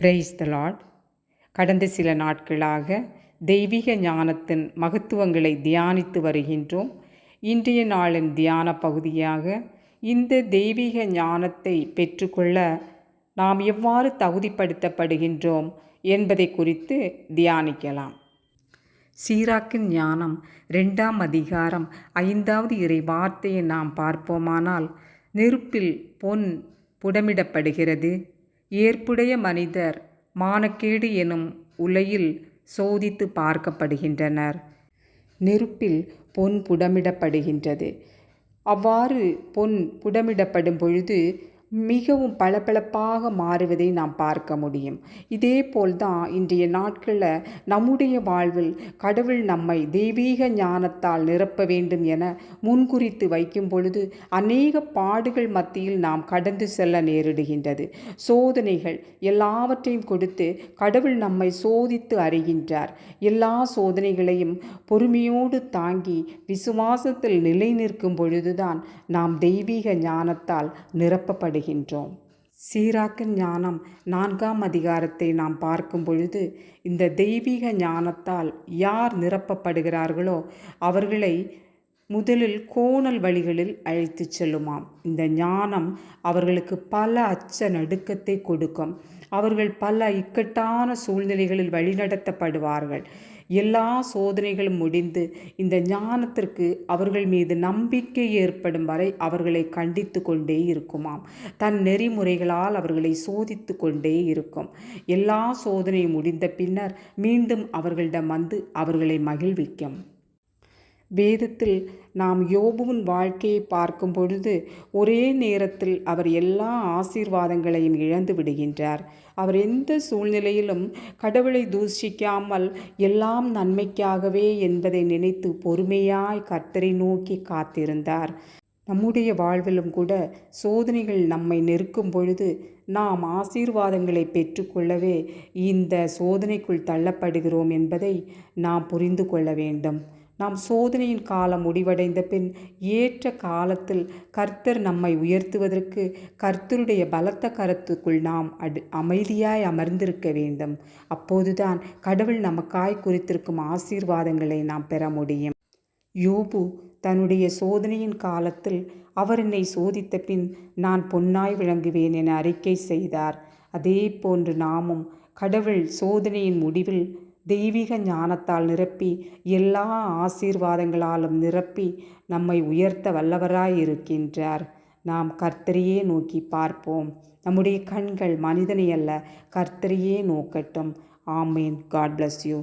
Praise the Lord கடந்த சில நாட்களாக தெய்வீக ஞானத்தின் மகத்துவங்களை தியானித்து வருகின்றோம். இன்றைய நாளின் தியான பகுதியாக இந்த தெய்வீக ஞானத்தை பெற்றுக்கொள்ள நாம் எவ்வாறு தகுதிப்படுத்தப்படுகின்றோம் என்பதை குறித்து தியானிக்கலாம். சீராக்கின் ஞானம் ரெண்டாம் அதிகாரம் ஐந்தாவது இறை வார்த்தையை நாம் பார்ப்போமானால் நெருப்பில் பொன் புடமிடப்படுகிறது. ஏற்புடைய மனிதர் மானக்கேடு எனும் உலையில் சோதித்து பார்க்கப்படுகின்றனர். நெருப்பில் பொன் புடமிடப்படுகின்றது. அவ்வாறு பொன் புடமிடப்படும் பொழுது மிகவும் பளபளப்பாக மாறுவதை நாம் பார்க்க முடியும். இதே போல்தான் இன்றைய நாட்களில் நம்முடைய வாழ்வில் கடவுள் நம்மை தெய்வீக ஞானத்தால் நிரப்ப வேண்டும் என முன்குறித்து வைக்கும் பொழுது அநேக பாடுகள் மத்தியில் நாம் கடந்து செல்ல நேரிடுகின்றது. சோதனைகள் எல்லாவற்றையும் கொடுத்து கடவுள் நம்மை சோதித்து அறிகின்றார். எல்லா சோதனைகளையும் பொறுமையோடு தாங்கி விசுவாசத்தில் நிலை நிற்கும் பொழுதுதான் நாம் தெய்வீக ஞானத்தால் நிரப்பப்படுகின்றோம் சீராக்க ஞானம் நான்காம் அதிகாரத்தை நாம் பார்க்கும் பொழுது இந்த தெய்வீக ஞானத்தால் யார் நிரப்பப்படுகிறார்களோ அவர்களை முதலில் கோணல் வழிகளில் அழைத்து செல்லுமாம். இந்த ஞானம் அவர்களுக்கு பல அச்ச நடுக்கத்தை கொடுக்கும். அவர்கள் பல இக்கட்டான சூழ்நிலைகளில் வழிநடத்தப்படுவார்கள். எல்லா சோதனைகளும் முடிந்து இந்த ஞானத்திற்கு அவர்கள் மீது நம்பிக்கை ஏற்படும் வரை அவர்களை கண்டித்து கொண்டே இருக்குமாம். தன் நெறிமுறைகளால் அவர்களை சோதித்து கொண்டே இருக்கும். எல்லா சோதனையும் முடிந்த பின்னர் மீண்டும் அவர்களிடம் வந்து அவர்களை மகிழ்விக்கும். வேதத்தில் நாம் யோபுவின் வாழ்க்கையை பார்க்கும் பொழுது ஒரே நேரத்தில் அவர் எல்லா ஆசீர்வாதங்களையும் இழந்து விடுகின்றார். அவர் எந்த சூழ்நிலையிலும் கடவுளை தூஷிக்காமல் எல்லாம் நன்மைக்காகவே என்பதை நினைத்து பொறுமையாய் கர்த்தரை நோக்கி காத்திருந்தார். நம்முடைய வாழ்விலும் கூட சோதனைகள் நம்மை நெருக்கும் பொழுது நாம் ஆசீர்வாதங்களை பெற்றுக்கொள்ளவே இந்த சோதனைக்குள் தள்ளப்படுகிறோம் என்பதை நாம் புரிந்து கொள்ள வேண்டும். நாம் சோதனையின் காலம் முடிவடைந்த பின் ஏற்ற காலத்தில் கர்த்தர் நம்மை உயர்த்துவதற்கு கர்த்தருடைய பலத்த கரத்துக்குள் நாம் அடு அமைதியாய் அமர்ந்திருக்க வேண்டும். அப்போதுதான் கடவுள் நமக்காய் குறித்திருக்கும் ஆசீர்வாதங்களை நாம் பெற முடியும். யோபு தன்னுடைய சோதனையின் காலத்தில் அவர் என்னை சோதித்த பின் நான் பொன்னாய் விளங்குவேன் என அறிக்கை செய்தார். அதே போன்று நாமும் கடவுள் சோதனையின் முடிவில் தெய்வீக ஞானத்தால் நிரப்பி எல்லா ஆசீர்வாதங்களாலும் நிரப்பி நம்மை உயர்த்த வல்லவராயிருக்கின்றார் நாம் கர்த்தரையே நோக்கி பார்ப்போம். நம்முடைய கண்கள் மனிதனை அல்ல கர்த்தரையே நோக்கட்டும். ஆமேன். God bless you